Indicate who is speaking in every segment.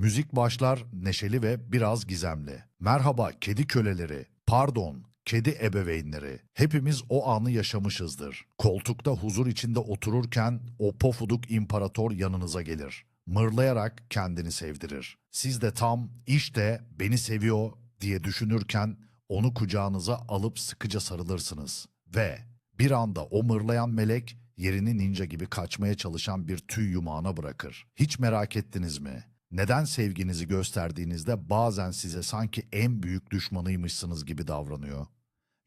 Speaker 1: Müzik başlar neşeli ve biraz gizemli. Merhaba kedi köleleri, pardon kedi ebeveynleri. Hepimiz o anı yaşamışızdır. Koltukta huzur içinde otururken o pofuduk imparator yanınıza gelir. Mırlayarak kendini sevdirir. Siz de tam işte beni seviyor diye düşünürken onu kucağınıza alıp sıkıca sarılırsınız. Ve bir anda o mırlayan melek yerini ninja gibi kaçmaya çalışan bir tüy yumağına bırakır. Hiç merak ettiniz mi? Neden sevginizi gösterdiğinizde bazen size sanki en büyük düşmanıymışsınız gibi davranıyor?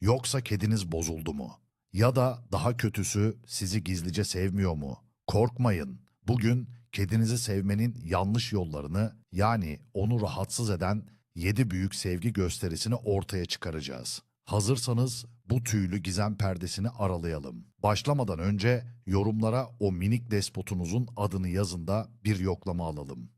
Speaker 1: Yoksa kediniz bozuldu mu? Ya da daha kötüsü sizi gizlice sevmiyor mu? Korkmayın. Bugün kedinizi sevmenin yanlış yollarını yani onu rahatsız eden 7 büyük sevgi gösterisini ortaya çıkaracağız. Hazırsanız bu tüylü gizem perdesini aralayalım. Başlamadan önce yorumlara o minik despotunuzun adını yazın da bir yoklama alalım.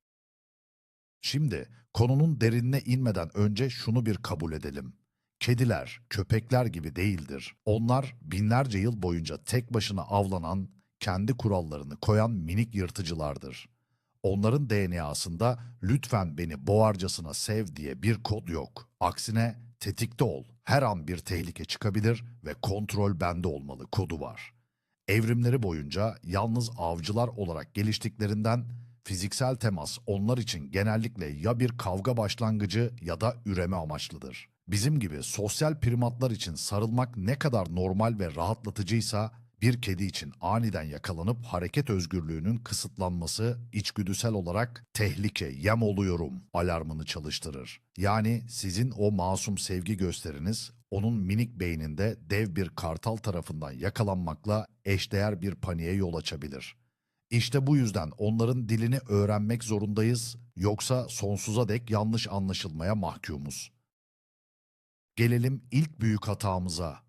Speaker 1: Şimdi konunun derinine inmeden önce şunu bir kabul edelim. Kediler, köpekler gibi değildir. Onlar binlerce yıl boyunca tek başına avlanan, kendi kurallarını koyan minik yırtıcılardır. Onların DNA'sında lütfen beni boğarcasına sev diye bir kod yok. Aksine tetikte ol. Her an bir tehlike çıkabilir ve kontrol bende olmalı kodu var. Evrimleri boyunca yalnız avcılar olarak geliştiklerinden fiziksel temas onlar için genellikle ya bir kavga başlangıcı ya da üreme amaçlıdır. Bizim gibi sosyal primatlar için sarılmak ne kadar normal ve rahatlatıcıysa bir kedi için aniden yakalanıp hareket özgürlüğünün kısıtlanması içgüdüsel olarak tehlike, yem oluyorum alarmını çalıştırır. Yani sizin o masum sevgi gösteriniz onun minik beyninde dev bir kartal tarafından yakalanmakla eşdeğer bir paniğe yol açabilir. İşte bu yüzden onların dilini öğrenmek zorundayız yoksa sonsuza dek yanlış anlaşılmaya mahkumuz. Gelelim ilk büyük hatamıza.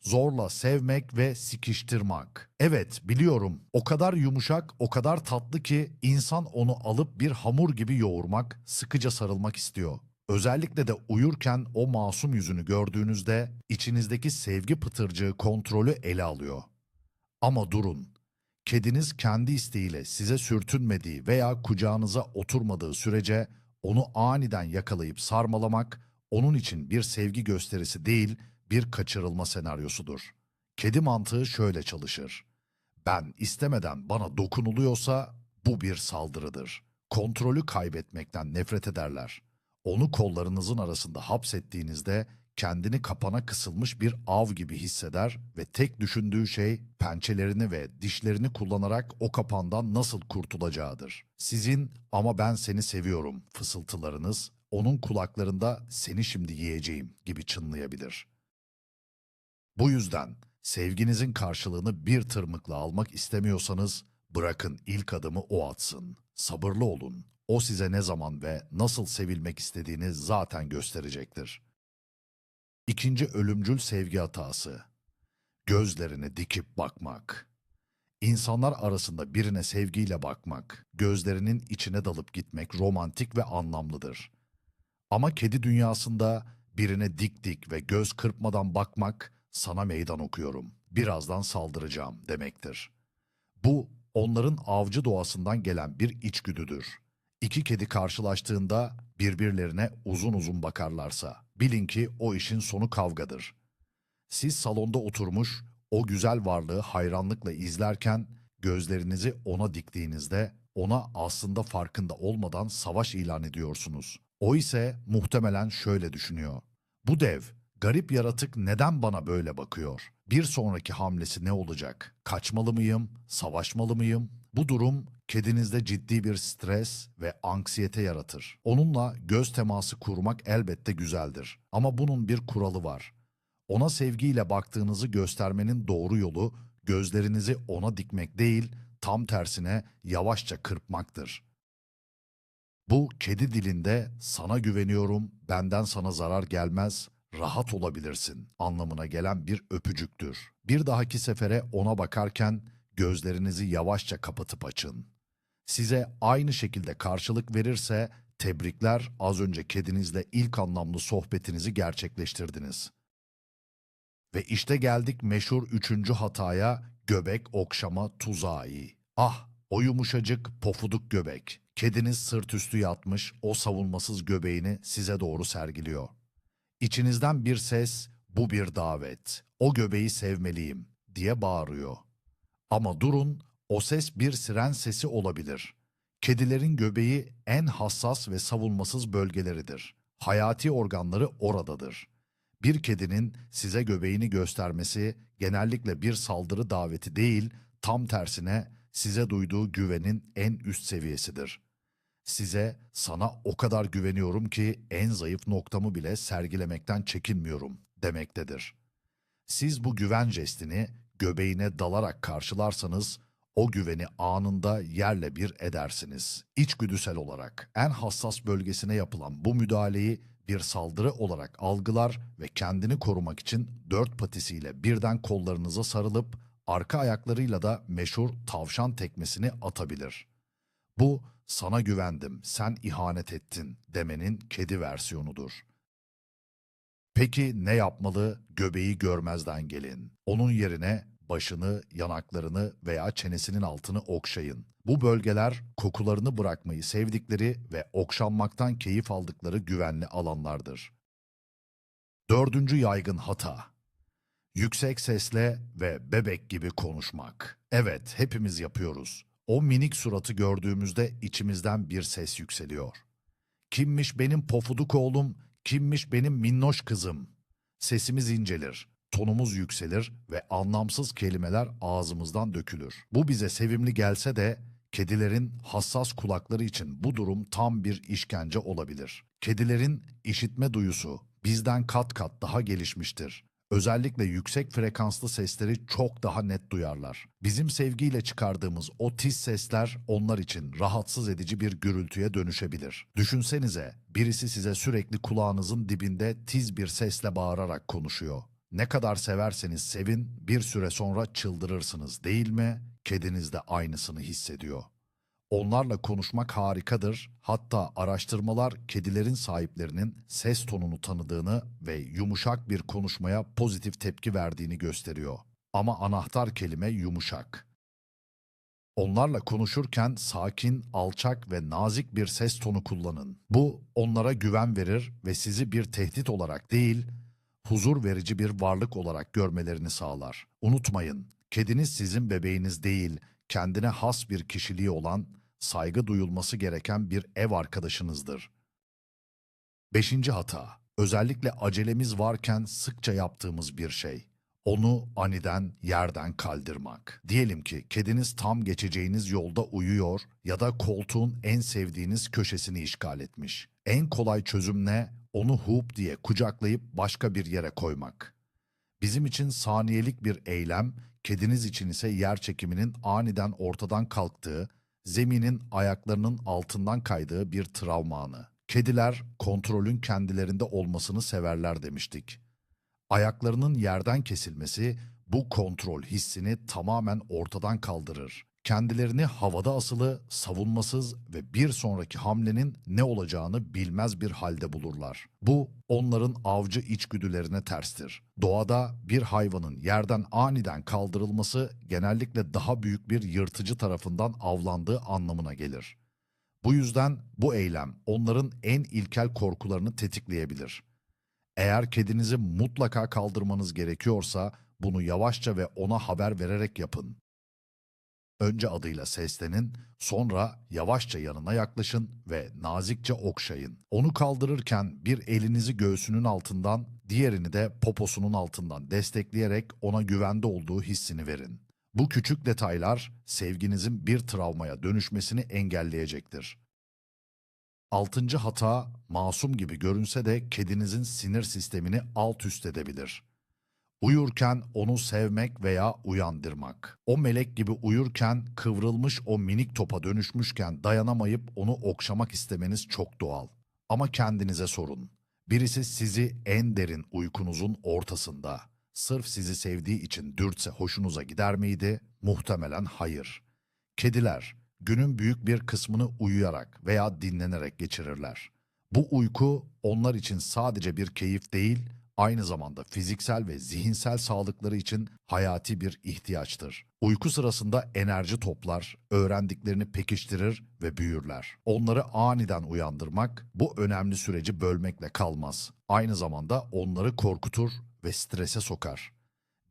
Speaker 1: Zorla sevmek ve sikiştirmek. Evet biliyorum o kadar yumuşak, o kadar tatlı ki insan onu alıp bir hamur gibi yoğurmak, sıkıca sarılmak istiyor. Özellikle de uyurken o masum yüzünü gördüğünüzde içinizdeki sevgi pıtırcığı kontrolü ele alıyor. Ama durun. Kediniz kendi isteğiyle size sürtünmediği veya kucağınıza oturmadığı sürece onu aniden yakalayıp sarmalamak onun için bir sevgi gösterisi değil, bir kaçırılma senaryosudur. Kedi mantığı şöyle çalışır. Ben istemeden bana dokunuluyorsa bu bir saldırıdır. Kontrolü kaybetmekten nefret ederler. Onu kollarınızın arasında hapsettiğinizde kendini kapana kısılmış bir av gibi hisseder ve tek düşündüğü şey pençelerini ve dişlerini kullanarak o kapandan nasıl kurtulacağıdır. Sizin ama ben seni seviyorum fısıltılarınız onun kulaklarında seni şimdi yiyeceğim gibi çınlayabilir. Bu yüzden sevginizin karşılığını bir tırmıkla almak istemiyorsanız bırakın ilk adımı o atsın. Sabırlı olun. O size ne zaman ve nasıl sevilmek istediğini zaten gösterecektir. İkinci ölümcül sevgi hatası. Gözlerini dikip bakmak. İnsanlar arasında birine sevgiyle bakmak, gözlerinin içine dalıp gitmek romantik ve anlamlıdır. Ama kedi dünyasında birine dik dik ve göz kırpmadan bakmak sana meydan okuyorum. Birazdan saldıracağım demektir. Bu onların avcı doğasından gelen bir içgüdüdür. İki kedi karşılaştığında birbirlerine uzun uzun bakarlarsa bilin ki o işin sonu kavgadır. Siz salonda oturmuş o güzel varlığı hayranlıkla izlerken gözlerinizi ona diktiğinizde ona aslında farkında olmadan savaş ilan ediyorsunuz. O ise muhtemelen şöyle düşünüyor. Bu dev, garip yaratık neden bana böyle bakıyor? Bir sonraki hamlesi ne olacak? Kaçmalı mıyım? Savaşmalı mıyım? Bu durum kedinizde ciddi bir stres ve anksiyete yaratır. Onunla göz teması kurmak elbette güzeldir. Ama bunun bir kuralı var. Ona sevgiyle baktığınızı göstermenin doğru yolu gözlerinizi ona dikmek değil, tam tersine yavaşça kırpmaktır. Bu kedi dilinde sana güveniyorum, benden sana zarar gelmez, rahat olabilirsin anlamına gelen bir öpücüktür. Bir dahaki sefere ona bakarken gözlerinizi yavaşça kapatıp açın. Size aynı şekilde karşılık verirse tebrikler az önce kedinizle ilk anlamlı sohbetinizi gerçekleştirdiniz. Ve işte geldik meşhur üçüncü hataya göbek okşama tuzağı. Ah o yumuşacık pofuduk göbek. Kediniz sırt üstü yatmış, o savunmasız göbeğini size doğru sergiliyor. İçinizden bir ses, bu bir davet, o göbeği sevmeliyim diye bağırıyor. Ama durun, o ses bir siren sesi olabilir. Kedilerin göbeği en hassas ve savunmasız bölgeleridir. Hayati organları oradadır. Bir kedinin size göbeğini göstermesi genellikle bir saldırı daveti değil, tam tersine size duyduğu güvenin en üst seviyesidir. Size, sana o kadar güveniyorum ki en zayıf noktamı bile sergilemekten çekinmiyorum demektedir. Siz bu güven jestini göbeğine dalarak karşılarsanız o güveni anında yerle bir edersiniz. İçgüdüsel olarak en hassas bölgesine yapılan bu müdahaleyi bir saldırı olarak algılar ve kendini korumak için dört patisiyle birden kollarınıza sarılıp arka ayaklarıyla da meşhur tavşan tekmesini atabilir. Bu sana güvendim, sen ihanet ettin demenin kedi versiyonudur. Peki ne yapmalı? Göbeği görmezden gelin. Onun yerine başını, yanaklarını veya çenesinin altını okşayın. Bu bölgeler kokularını bırakmayı sevdikleri ve okşanmaktan keyif aldıkları güvenli alanlardır. Dördüncü yaygın hata. Yüksek sesle ve bebek gibi konuşmak. Evet, hepimiz yapıyoruz. O minik suratı gördüğümüzde içimizden bir ses yükseliyor. Kimmiş benim pofuduk oğlum, kimmiş benim minnoş kızım. Sesimiz incelir, tonumuz yükselir ve anlamsız kelimeler ağzımızdan dökülür. Bu bize sevimli gelse de kedilerin hassas kulakları için bu durum tam bir işkence olabilir. Kedilerin işitme duyusu bizden kat kat daha gelişmiştir. Özellikle yüksek frekanslı sesleri çok daha net duyarlar. Bizim sevgiyle çıkardığımız o tiz sesler onlar için rahatsız edici bir gürültüye dönüşebilir. Düşünsenize, birisi size sürekli kulağınızın dibinde tiz bir sesle bağırarak konuşuyor. Ne kadar severseniz sevin, bir süre sonra çıldırırsınız değil mi? Kediniz de aynısını hissediyor. Onlarla konuşmak harikadır. Hatta araştırmalar kedilerin sahiplerinin ses tonunu tanıdığını ve yumuşak bir konuşmaya pozitif tepki verdiğini gösteriyor. Ama anahtar kelime yumuşak. Onlarla konuşurken sakin, alçak ve nazik bir ses tonu kullanın. Bu onlara güven verir ve sizi bir tehdit olarak değil, huzur verici bir varlık olarak görmelerini sağlar. Unutmayın, kediniz sizin bebeğiniz değil, kendine has bir kişiliği olan, saygı duyulması gereken bir ev arkadaşınızdır. Beşinci hata, özellikle acelemiz varken sıkça yaptığımız bir şey. Onu aniden yerden kaldırmak. Diyelim ki kediniz tam geçeceğiniz yolda uyuyor ya da koltuğun en sevdiğiniz köşesini işgal etmiş. En kolay çözüm ne? Onu hup diye kucaklayıp başka bir yere koymak. Bizim için saniyelik bir eylem, kediniz için ise yer çekiminin aniden ortadan kalktığı, zeminin ayaklarının altından kaydığı bir travma anı. Kediler kontrolün kendilerinde olmasını severler demiştik. Ayaklarının yerden kesilmesi bu kontrol hissini tamamen ortadan kaldırır. Kendilerini havada asılı, savunmasız ve bir sonraki hamlenin ne olacağını bilmez bir halde bulurlar. Bu onların avcı içgüdülerine terstir. Doğada bir hayvanın yerden aniden kaldırılması genellikle daha büyük bir yırtıcı tarafından avlandığı anlamına gelir. Bu yüzden bu eylem onların en ilkel korkularını tetikleyebilir. Eğer kedinizi mutlaka kaldırmanız gerekiyorsa bunu yavaşça ve ona haber vererek yapın. Önce adıyla seslenin, sonra yavaşça yanına yaklaşın ve nazikçe okşayın. Onu kaldırırken bir elinizi göğsünün altından, diğerini de poposunun altından destekleyerek ona güvende olduğu hissini verin. Bu küçük detaylar sevginizin bir travmaya dönüşmesini engelleyecektir. Altıncı hata, masum gibi görünse de kedinizin sinir sistemini alt üst edebilir. Uyurken onu sevmek veya uyandırmak. O melek gibi uyurken kıvrılmış o minik topa dönüşmüşken dayanamayıp onu okşamak istemeniz çok doğal. Ama kendinize sorun. Birisi sizi en derin uykunuzun ortasında, sırf sizi sevdiği için dürtse hoşunuza gider miydi? Muhtemelen hayır. Kediler, günün büyük bir kısmını uyuyarak veya dinlenerek geçirirler. Bu uyku onlar için sadece bir keyif değil, aynı zamanda fiziksel ve zihinsel sağlıkları için hayati bir ihtiyaçtır. Uyku sırasında enerji toplar, öğrendiklerini pekiştirir ve büyürler. Onları aniden uyandırmak bu önemli süreci bölmekle kalmaz. Aynı zamanda onları korkutur ve strese sokar.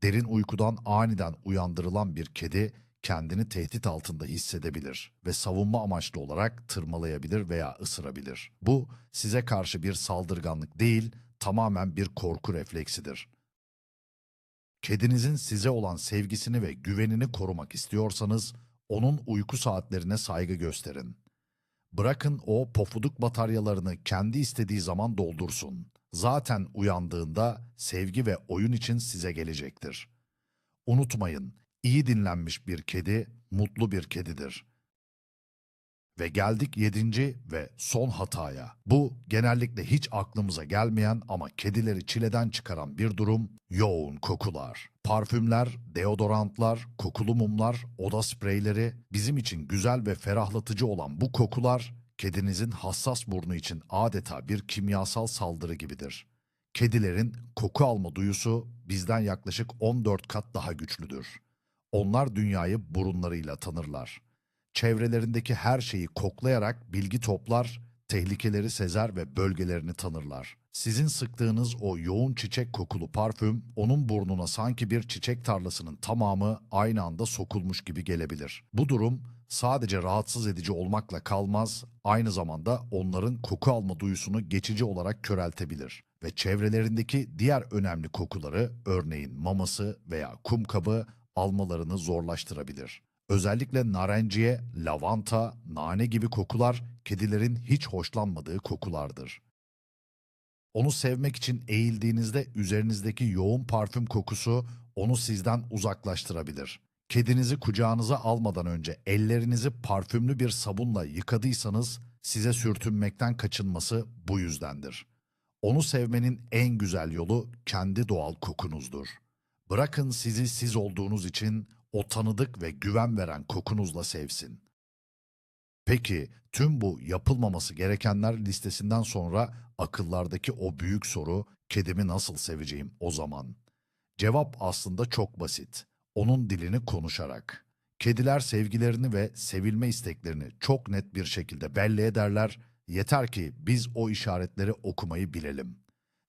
Speaker 1: Derin uykudan aniden uyandırılan bir kedi kendini tehdit altında hissedebilir ve savunma amaçlı olarak tırmalayabilir veya ısırabilir. Bu size karşı bir saldırganlık değil, tamamen bir korku refleksidir. Kedinizin size olan sevgisini ve güvenini korumak istiyorsanız onun uyku saatlerine saygı gösterin. Bırakın o pofuduk bataryalarını kendi istediği zaman doldursun. Zaten uyandığında sevgi ve oyun için size gelecektir. Unutmayın, iyi dinlenmiş bir kedi mutlu bir kedidir. Ve geldik yedinci ve son hataya. Bu genellikle hiç aklımıza gelmeyen ama kedileri çileden çıkaran bir durum yoğun kokular. Parfümler, deodorantlar, kokulu mumlar, oda spreyleri bizim için güzel ve ferahlatıcı olan bu kokular kedinizin hassas burnu için adeta bir kimyasal saldırı gibidir. Kedilerin koku alma duyusu bizden yaklaşık 14 kat daha güçlüdür. Onlar dünyayı burunlarıyla tanırlar çevrelerindeki her şeyi koklayarak bilgi toplar, tehlikeleri sezer ve bölgelerini tanırlar. Sizin sıktığınız o yoğun çiçek kokulu parfüm, onun burnuna sanki bir çiçek tarlasının tamamı aynı anda sokulmuş gibi gelebilir. Bu durum sadece rahatsız edici olmakla kalmaz, aynı zamanda onların koku alma duyusunu geçici olarak köreltebilir ve çevrelerindeki diğer önemli kokuları, örneğin maması veya kum kabı almalarını zorlaştırabilir. Özellikle narenciye, lavanta, nane gibi kokular kedilerin hiç hoşlanmadığı kokulardır. Onu sevmek için eğildiğinizde üzerinizdeki yoğun parfüm kokusu onu sizden uzaklaştırabilir. Kedinizi kucağınıza almadan önce ellerinizi parfümlü bir sabunla yıkadıysanız size sürtünmekten kaçınması bu yüzdendir. Onu sevmenin en güzel yolu kendi doğal kokunuzdur. Bırakın sizi siz olduğunuz için o tanıdık ve güven veren kokunuzla sevsin. Peki tüm bu yapılmaması gerekenler listesinden sonra akıllardaki o büyük soru kedimi nasıl seveceğim o zaman? Cevap aslında çok basit. Onun dilini konuşarak. Kediler sevgilerini ve sevilme isteklerini çok net bir şekilde belli ederler. Yeter ki biz o işaretleri okumayı bilelim.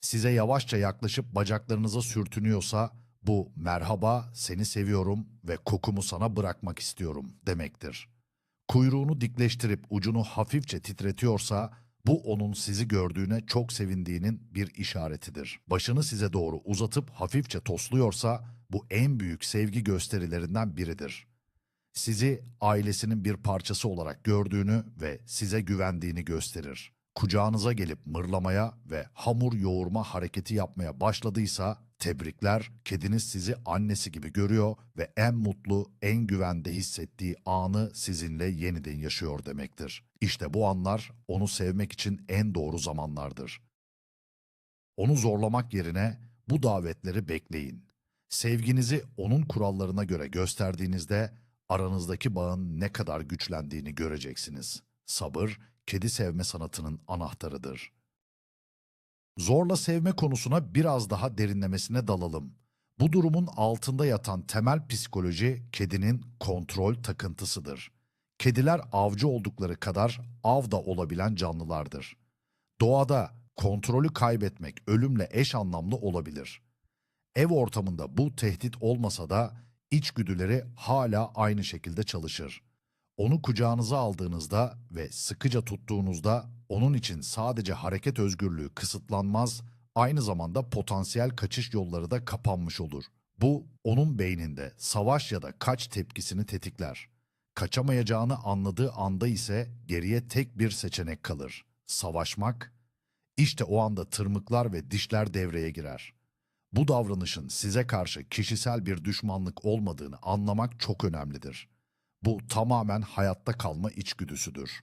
Speaker 1: Size yavaşça yaklaşıp bacaklarınıza sürtünüyorsa bu merhaba, seni seviyorum ve kokumu sana bırakmak istiyorum demektir. Kuyruğunu dikleştirip ucunu hafifçe titretiyorsa bu onun sizi gördüğüne çok sevindiğinin bir işaretidir. Başını size doğru uzatıp hafifçe tosluyorsa bu en büyük sevgi gösterilerinden biridir. Sizi ailesinin bir parçası olarak gördüğünü ve size güvendiğini gösterir. Kucağınıza gelip mırlamaya ve hamur yoğurma hareketi yapmaya başladıysa Tebrikler, kediniz sizi annesi gibi görüyor ve en mutlu, en güvende hissettiği anı sizinle yeniden yaşıyor demektir. İşte bu anlar onu sevmek için en doğru zamanlardır. Onu zorlamak yerine bu davetleri bekleyin. Sevginizi onun kurallarına göre gösterdiğinizde aranızdaki bağın ne kadar güçlendiğini göreceksiniz. Sabır, kedi sevme sanatının anahtarıdır. Zorla sevme konusuna biraz daha derinlemesine dalalım. Bu durumun altında yatan temel psikoloji kedinin kontrol takıntısıdır. Kediler avcı oldukları kadar av da olabilen canlılardır. Doğada kontrolü kaybetmek ölümle eş anlamlı olabilir. Ev ortamında bu tehdit olmasa da içgüdüleri hala aynı şekilde çalışır. Onu kucağınıza aldığınızda ve sıkıca tuttuğunuzda onun için sadece hareket özgürlüğü kısıtlanmaz, aynı zamanda potansiyel kaçış yolları da kapanmış olur. Bu onun beyninde savaş ya da kaç tepkisini tetikler. Kaçamayacağını anladığı anda ise geriye tek bir seçenek kalır. Savaşmak. İşte o anda tırmıklar ve dişler devreye girer. Bu davranışın size karşı kişisel bir düşmanlık olmadığını anlamak çok önemlidir. Bu tamamen hayatta kalma içgüdüsüdür.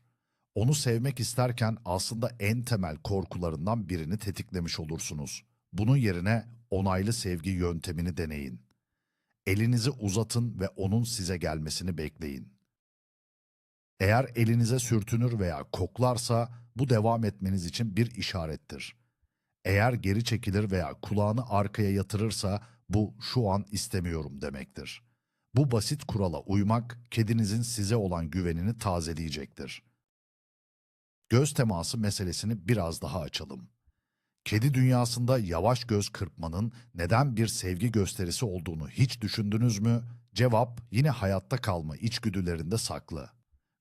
Speaker 1: Onu sevmek isterken aslında en temel korkularından birini tetiklemiş olursunuz. Bunun yerine onaylı sevgi yöntemini deneyin. Elinizi uzatın ve onun size gelmesini bekleyin. Eğer elinize sürtünür veya koklarsa bu devam etmeniz için bir işarettir. Eğer geri çekilir veya kulağını arkaya yatırırsa bu şu an istemiyorum demektir. Bu basit kurala uymak kedinizin size olan güvenini tazeleyecektir. Göz teması meselesini biraz daha açalım. Kedi dünyasında yavaş göz kırpmanın neden bir sevgi gösterisi olduğunu hiç düşündünüz mü? Cevap yine hayatta kalma içgüdülerinde saklı.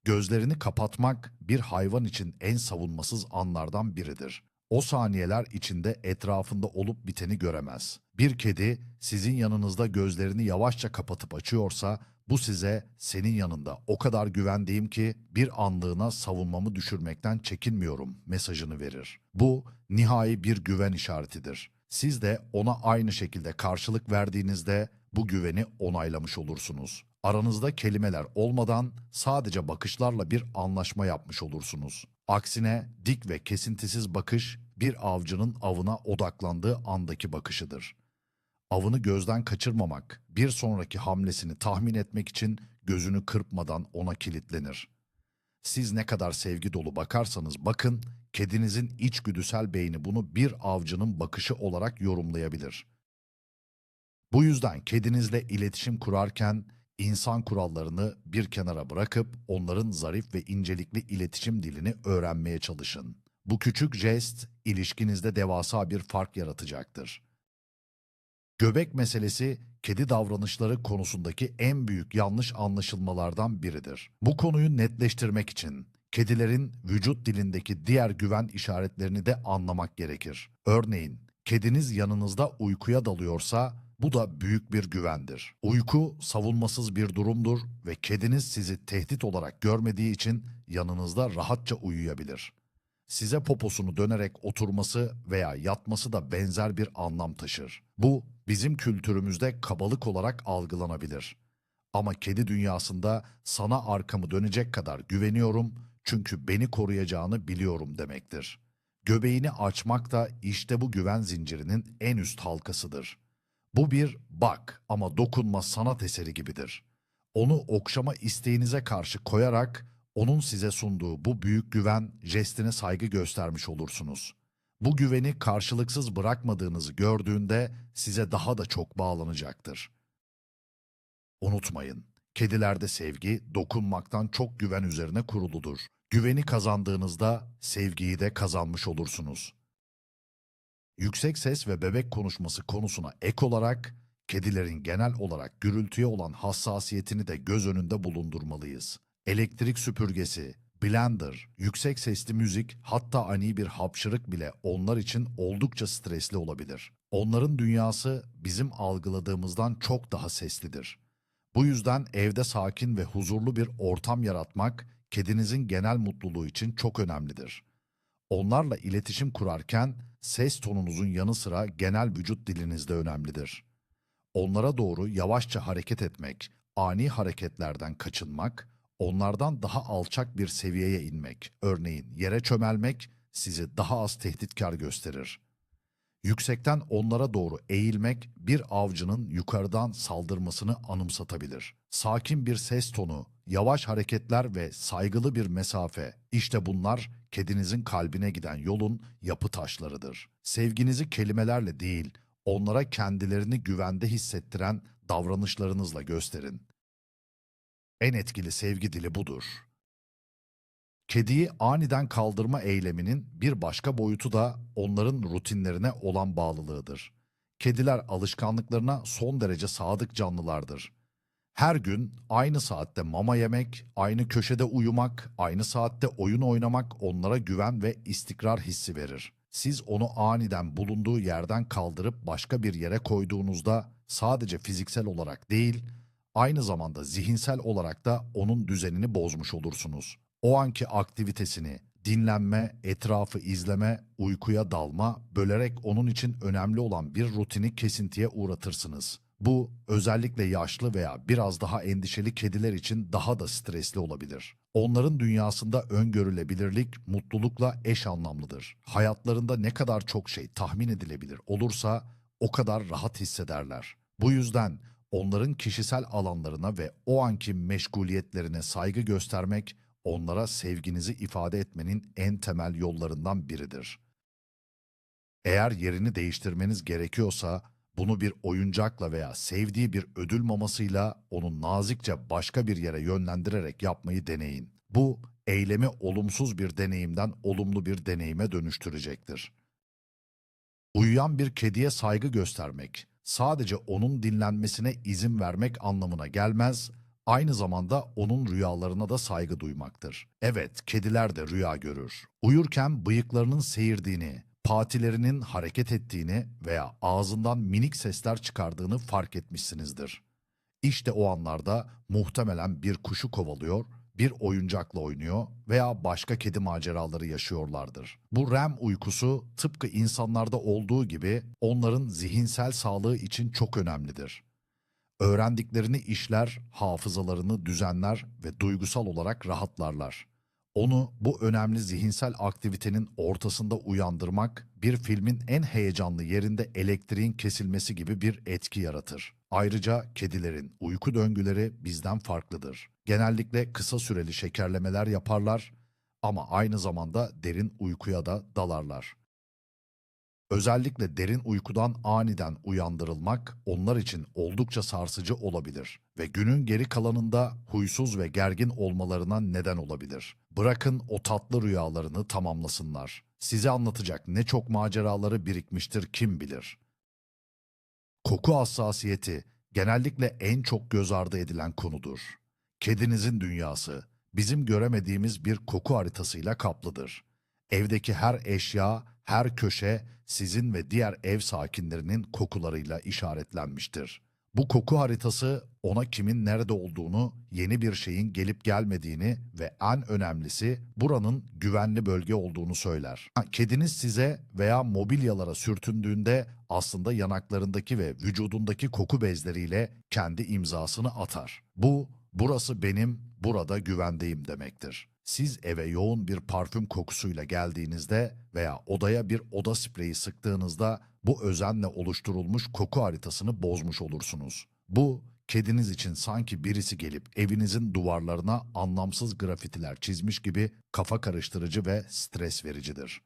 Speaker 1: Gözlerini kapatmak bir hayvan için en savunmasız anlardan biridir. O saniyeler içinde etrafında olup biteni göremez. Bir kedi sizin yanınızda gözlerini yavaşça kapatıp açıyorsa bu size senin yanında o kadar güvendeyim ki bir anlığına savunmamı düşürmekten çekinmiyorum mesajını verir. Bu nihai bir güven işaretidir. Siz de ona aynı şekilde karşılık verdiğinizde bu güveni onaylamış olursunuz. Aranızda kelimeler olmadan sadece bakışlarla bir anlaşma yapmış olursunuz. Aksine dik ve kesintisiz bakış bir avcının avına odaklandığı andaki bakışıdır. Avını gözden kaçırmamak, bir sonraki hamlesini tahmin etmek için gözünü kırpmadan ona kilitlenir. Siz ne kadar sevgi dolu bakarsanız bakın, kedinizin içgüdüsel beyni bunu bir avcının bakışı olarak yorumlayabilir. Bu yüzden kedinizle iletişim kurarken insan kurallarını bir kenara bırakıp onların zarif ve incelikli iletişim dilini öğrenmeye çalışın. Bu küçük jest ilişkinizde devasa bir fark yaratacaktır. Göbek meselesi kedi davranışları konusundaki en büyük yanlış anlaşılmalardan biridir. Bu konuyu netleştirmek için kedilerin vücut dilindeki diğer güven işaretlerini de anlamak gerekir. Örneğin, kediniz yanınızda uykuya dalıyorsa bu da büyük bir güvendir. Uyku savunmasız bir durumdur ve kediniz sizi tehdit olarak görmediği için yanınızda rahatça uyuyabilir. Size poposunu dönerek oturması veya yatması da benzer bir anlam taşır. Bu bizim kültürümüzde kabalık olarak algılanabilir. Ama kedi dünyasında sana arkamı dönecek kadar güveniyorum çünkü beni koruyacağını biliyorum demektir. Göbeğini açmak da işte bu güven zincirinin en üst halkasıdır. Bu bir bak ama dokunma sanat eseri gibidir. Onu okşama isteğinize karşı koyarak onun size sunduğu bu büyük güven jestine saygı göstermiş olursunuz. Bu güveni karşılıksız bırakmadığınızı gördüğünde size daha da çok bağlanacaktır. Unutmayın, kedilerde sevgi dokunmaktan çok güven üzerine kuruludur. Güveni kazandığınızda sevgiyi de kazanmış olursunuz. Yüksek ses ve bebek konuşması konusuna ek olarak kedilerin genel olarak gürültüye olan hassasiyetini de göz önünde bulundurmalıyız. Elektrik süpürgesi, blender, yüksek sesli müzik hatta ani bir hapşırık bile onlar için oldukça stresli olabilir. Onların dünyası bizim algıladığımızdan çok daha seslidir. Bu yüzden evde sakin ve huzurlu bir ortam yaratmak kedinizin genel mutluluğu için çok önemlidir. Onlarla iletişim kurarken ses tonunuzun yanı sıra genel vücut diliniz de önemlidir. Onlara doğru yavaşça hareket etmek, ani hareketlerden kaçınmak, onlardan daha alçak bir seviyeye inmek, örneğin yere çömelmek sizi daha az tehditkar gösterir. Yüksekten onlara doğru eğilmek bir avcının yukarıdan saldırmasını anımsatabilir. Sakin bir ses tonu, yavaş hareketler ve saygılı bir mesafe, işte bunlar kedinizin kalbine giden yolun yapı taşlarıdır. Sevginizi kelimelerle değil, onlara kendilerini güvende hissettiren davranışlarınızla gösterin. En etkili sevgi dili budur. Kediyi aniden kaldırma eyleminin bir başka boyutu da onların rutinlerine olan bağlılığıdır. Kediler alışkanlıklarına son derece sadık canlılardır. Her gün aynı saatte mama yemek, aynı köşede uyumak, aynı saatte oyun oynamak onlara güven ve istikrar hissi verir. Siz onu aniden bulunduğu yerden kaldırıp başka bir yere koyduğunuzda sadece fiziksel olarak değil, aynı zamanda zihinsel olarak da onun düzenini bozmuş olursunuz. O anki aktivitesini, dinlenme, etrafı izleme, uykuya dalma, bölerek onun için önemli olan bir rutini kesintiye uğratırsınız. Bu özellikle yaşlı veya biraz daha endişeli kediler için daha da stresli olabilir. Onların dünyasında öngörülebilirlik mutlulukla eş anlamlıdır. Hayatlarında ne kadar çok şey tahmin edilebilir olursa o kadar rahat hissederler. Bu yüzden onların kişisel alanlarına ve o anki meşguliyetlerine saygı göstermek onlara sevginizi ifade etmenin en temel yollarından biridir. Eğer yerini değiştirmeniz gerekiyorsa bunu bir oyuncakla veya sevdiği bir ödül mamasıyla onu nazikçe başka bir yere yönlendirerek yapmayı deneyin. Bu eylemi olumsuz bir deneyimden olumlu bir deneyime dönüştürecektir. Uyuyan bir kediye saygı göstermek sadece onun dinlenmesine izin vermek anlamına gelmez, aynı zamanda onun rüyalarına da saygı duymaktır. Evet, kediler de rüya görür. Uyurken bıyıklarının seyirdiğini, patilerinin hareket ettiğini veya ağzından minik sesler çıkardığını fark etmişsinizdir. İşte o anlarda muhtemelen bir kuşu kovalıyor, bir oyuncakla oynuyor veya başka kedi maceraları yaşıyorlardır. Bu REM uykusu tıpkı insanlarda olduğu gibi onların zihinsel sağlığı için çok önemlidir. Öğrendiklerini işler, hafızalarını düzenler ve duygusal olarak rahatlarlar. Onu bu önemli zihinsel aktivitenin ortasında uyandırmak, bir filmin en heyecanlı yerinde elektriğin kesilmesi gibi bir etki yaratır. Ayrıca kedilerin uyku döngüleri bizden farklıdır. Genellikle kısa süreli şekerlemeler yaparlar ama aynı zamanda derin uykuya da dalarlar. Özellikle derin uykudan aniden uyandırılmak onlar için oldukça sarsıcı olabilir ve günün geri kalanında huysuz ve gergin olmalarına neden olabilir. Bırakın o tatlı rüyalarını tamamlasınlar. Size anlatacak ne çok maceraları birikmiştir kim bilir. Koku hassasiyeti genellikle en çok göz ardı edilen konudur. Kedinizin dünyası bizim göremediğimiz bir koku haritasıyla kaplıdır. Evdeki her eşya, her köşe sizin ve diğer ev sakinlerinin kokularıyla işaretlenmiştir. Bu koku haritası ona kimin nerede olduğunu, yeni bir şeyin gelip gelmediğini ve en önemlisi buranın güvenli bölge olduğunu söyler. Kediniz size veya mobilyalara sürtündüğünde aslında yanaklarındaki ve vücudundaki koku bezleriyle kendi imzasını atar. Bu, burası benim, burada güvendeyim demektir. Siz eve yoğun bir parfüm kokusuyla geldiğinizde veya odaya bir oda spreyi sıktığınızda bu özenle oluşturulmuş koku haritasını bozmuş olursunuz. Bu kediniz için sanki birisi gelip evinizin duvarlarına anlamsız grafitiler çizmiş gibi kafa karıştırıcı ve stres vericidir.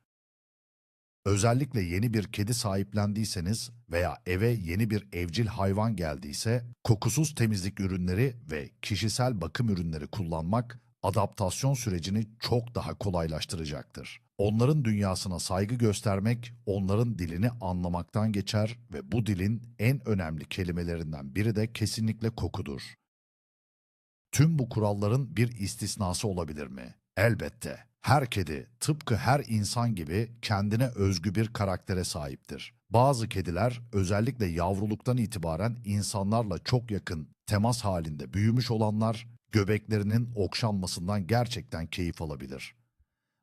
Speaker 1: Özellikle yeni bir kedi sahiplendiyseniz veya eve yeni bir evcil hayvan geldiyse kokusuz temizlik ürünleri ve kişisel bakım ürünleri kullanmak adaptasyon sürecini çok daha kolaylaştıracaktır. Onların dünyasına saygı göstermek, onların dilini anlamaktan geçer ve bu dilin en önemli kelimelerinden biri de kesinlikle kokudur. Tüm bu kuralların bir istisnası olabilir mi? Elbette. Her kedi tıpkı her insan gibi kendine özgü bir karaktere sahiptir. Bazı kediler özellikle yavruluktan itibaren insanlarla çok yakın temas halinde büyümüş olanlar göbeklerinin okşanmasından gerçekten keyif alabilir.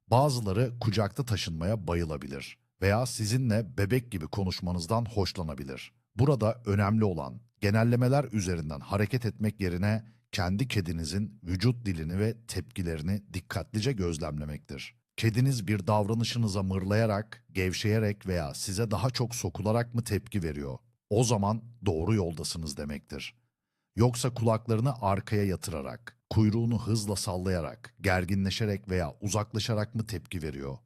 Speaker 1: Bazıları kucakta taşınmaya bayılabilir veya sizinle bebek gibi konuşmanızdan hoşlanabilir. Burada önemli olan genellemeler üzerinden hareket etmek yerine kendi kedinizin vücut dilini ve tepkilerini dikkatlice gözlemlemektir. Kediniz bir davranışınıza mırlayarak, gevşeyerek veya size daha çok sokularak mı tepki veriyor? O zaman doğru yoldasınız demektir. Yoksa kulaklarını arkaya yatırarak, kuyruğunu hızla sallayarak, gerginleşerek veya uzaklaşarak mı tepki veriyor?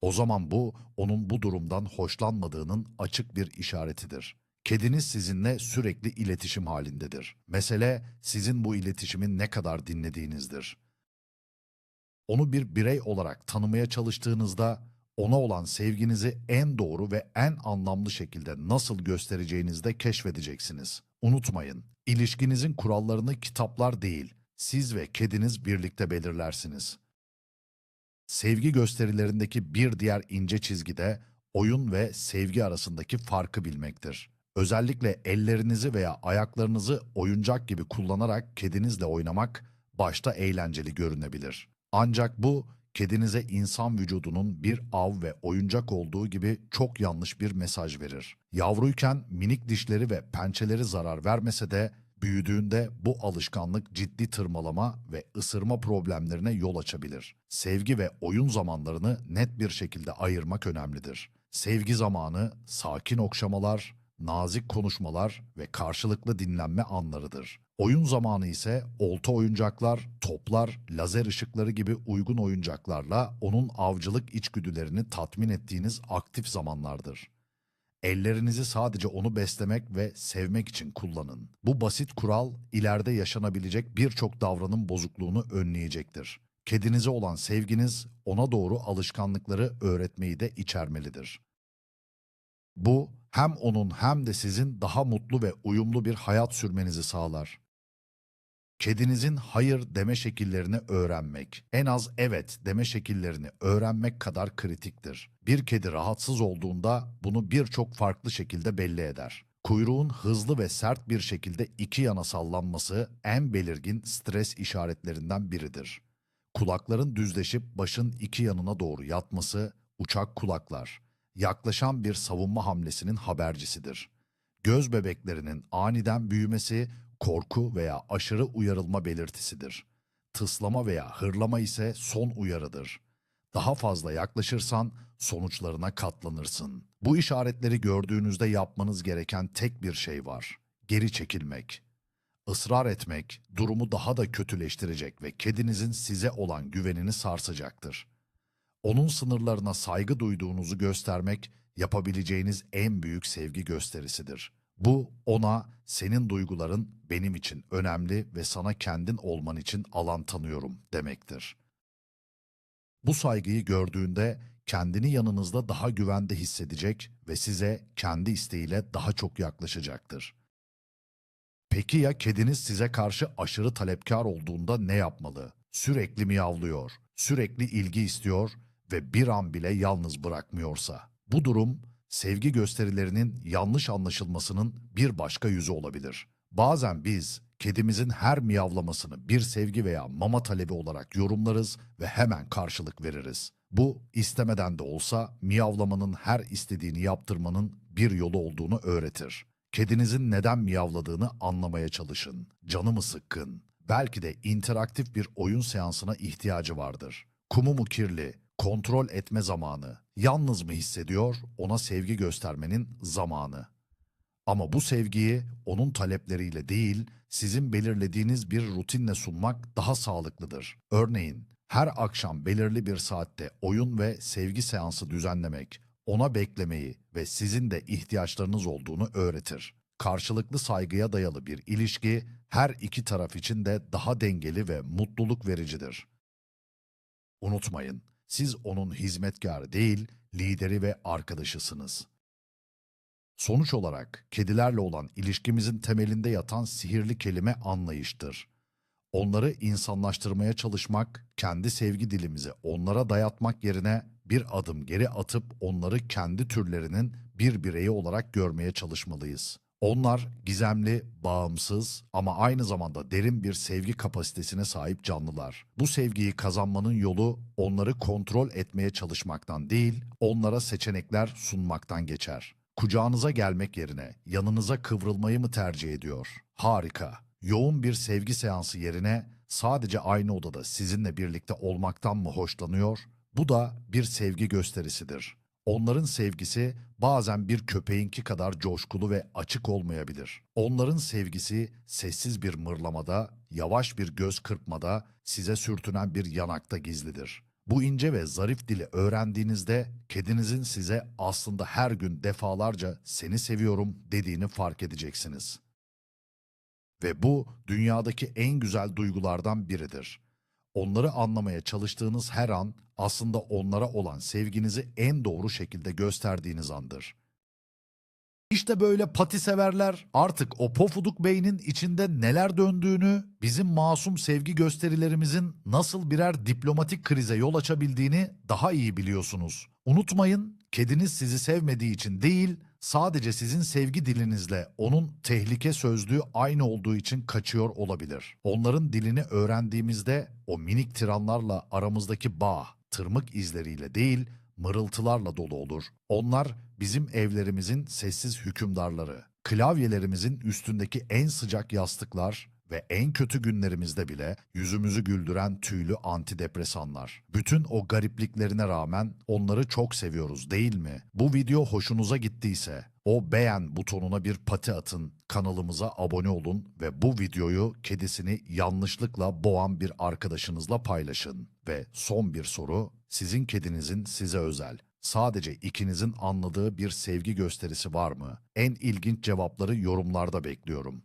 Speaker 1: O zaman bu onun bu durumdan hoşlanmadığının açık bir işaretidir. Kediniz sizinle sürekli iletişim halindedir. Mesele sizin bu iletişimin ne kadar dinlediğinizdir. Onu bir birey olarak tanımaya çalıştığınızda ona olan sevginizi en doğru ve en anlamlı şekilde nasıl göstereceğinizde keşfedeceksiniz. Unutmayın, ilişkinizin kurallarını kitaplar değil, siz ve kediniz birlikte belirlersiniz. Sevgi gösterilerindeki bir diğer ince çizgi de oyun ve sevgi arasındaki farkı bilmektir. Özellikle ellerinizi veya ayaklarınızı oyuncak gibi kullanarak kedinizle oynamak başta eğlenceli görünebilir. Ancak bu kedinize insan vücudunun bir av ve oyuncak olduğu gibi çok yanlış bir mesaj verir. Yavruyken minik dişleri ve pençeleri zarar vermese de büyüdüğünde bu alışkanlık ciddi tırmalama ve ısırma problemlerine yol açabilir. Sevgi ve oyun zamanlarını net bir şekilde ayırmak önemlidir. Sevgi zamanı sakin okşamalar, nazik konuşmalar ve karşılıklı dinlenme anlarıdır. Oyun zamanı ise olta oyuncaklar, toplar, lazer ışıkları gibi uygun oyuncaklarla onun avcılık içgüdülerini tatmin ettiğiniz aktif zamanlardır. Ellerinizi sadece onu beslemek ve sevmek için kullanın. Bu basit kural ileride yaşanabilecek birçok davranım bozukluğunu önleyecektir. Kedinize olan sevginiz ona doğru alışkanlıkları öğretmeyi de içermelidir. Bu hem onun hem de sizin daha mutlu ve uyumlu bir hayat sürmenizi sağlar. Kedinizin hayır deme şekillerini öğrenmek, en az evet deme şekillerini öğrenmek kadar kritiktir. Bir kedi rahatsız olduğunda bunu birçok farklı şekilde belli eder. Kuyruğun hızlı ve sert bir şekilde iki yana sallanması en belirgin stres işaretlerinden biridir. Kulakların düzleşip başın iki yanına doğru yatması, uçak kulaklar, yaklaşan bir savunma hamlesinin habercisidir. Göz bebeklerinin aniden büyümesi, korku veya aşırı uyarılma belirtisidir. Tıslama veya hırlama ise son uyarıdır. Daha fazla yaklaşırsan sonuçlarına katlanırsın. Bu işaretleri gördüğünüzde yapmanız gereken tek bir şey var. Geri çekilmek. Israr etmek durumu daha da kötüleştirecek ve kedinizin size olan güvenini sarsacaktır. Onun sınırlarına saygı duyduğunuzu göstermek yapabileceğiniz en büyük sevgi gösterisidir. Bu ona senin duyguların benim için önemli ve sana kendin olman için alan tanıyorum demektir. Bu saygıyı gördüğünde kendini yanınızda daha güvende hissedecek ve size kendi isteğiyle daha çok yaklaşacaktır. Peki ya kediniz size karşı aşırı talepkar olduğunda ne yapmalı? Sürekli miyavlıyor, sürekli ilgi istiyor ve bir an bile yalnız bırakmıyorsa. Bu durum sevgi gösterilerinin yanlış anlaşılmasının bir başka yüzü olabilir. Bazen biz kedimizin her miyavlamasını bir sevgi veya mama talebi olarak yorumlarız ve hemen karşılık veririz. Bu istemeden de olsa miyavlamanın her istediğini yaptırmanın bir yolu olduğunu öğretir. Kedinizin neden miyavladığını anlamaya çalışın. Canı mı sıkkın? Belki de interaktif bir oyun seansına ihtiyacı vardır. Kumu mu kirli? Kontrol etme zamanı. Yalnız mı hissediyor? Ona sevgi göstermenin zamanı. Ama bu sevgiyi onun talepleriyle değil, sizin belirlediğiniz bir rutinle sunmak daha sağlıklıdır. Örneğin, her akşam belirli bir saatte oyun ve sevgi seansı düzenlemek, ona beklemeyi ve sizin de ihtiyaçlarınız olduğunu öğretir. Karşılıklı saygıya dayalı bir ilişki her iki taraf için de daha dengeli ve mutluluk vericidir. Unutmayın, siz onun hizmetkarı değil, lideri ve arkadaşısınız. Sonuç olarak kedilerle olan ilişkimizin temelinde yatan sihirli kelime anlayıştır. Onları insanlaştırmaya çalışmak, kendi sevgi dilimizi onlara dayatmak yerine bir adım geri atıp onları kendi türlerinin bir bireyi olarak görmeye çalışmalıyız. Onlar gizemli, bağımsız ama aynı zamanda derin bir sevgi kapasitesine sahip canlılar. Bu sevgiyi kazanmanın yolu onları kontrol etmeye çalışmaktan değil, onlara seçenekler sunmaktan geçer. Kucağınıza gelmek yerine yanınıza kıvrılmayı mı tercih ediyor? Harika. Yoğun bir sevgi seansı yerine sadece aynı odada sizinle birlikte olmaktan mı hoşlanıyor? Bu da bir sevgi gösterisidir. Onların sevgisi bazen bir köpeğinki kadar coşkulu ve açık olmayabilir. Onların sevgisi sessiz bir mırlamada, yavaş bir göz kırpmada, size sürtünen bir yanakta gizlidir. Bu ince ve zarif dili öğrendiğinizde kedinizin size aslında her gün defalarca seni seviyorum dediğini fark edeceksiniz. Ve bu dünyadaki en güzel duygulardan biridir. Onları anlamaya çalıştığınız her an aslında onlara olan sevginizi en doğru şekilde gösterdiğiniz andır. İşte böyle pati severler artık o pofuduk beynin içinde neler döndüğünü, bizim masum sevgi gösterilerimizin nasıl birer diplomatik krize yol açabildiğini daha iyi biliyorsunuz. Unutmayın, kediniz sizi sevmediği için değil, sadece sizin sevgi dilinizle onun tehlike sözlüğü aynı olduğu için kaçıyor olabilir. Onların dilini öğrendiğimizde o minik tiranlarla aramızdaki bağ, tırmık izleriyle değil, mırıltılarla dolu olur. Onlar bizim evlerimizin sessiz hükümdarları. Klavyelerimizin üstündeki en sıcak yastıklar ve en kötü günlerimizde bile yüzümüzü güldüren tüylü antidepresanlar. Bütün o garipliklerine rağmen onları çok seviyoruz değil mi? Bu video hoşunuza gittiyse O beğen butonuna bir pati atın, kanalımıza abone olun ve bu videoyu kedisini yanlışlıkla boğan bir arkadaşınızla paylaşın. Ve son bir soru, sizin kedinizin size özel, sadece ikinizin anladığı bir sevgi gösterisi var mı? En ilginç cevapları yorumlarda bekliyorum.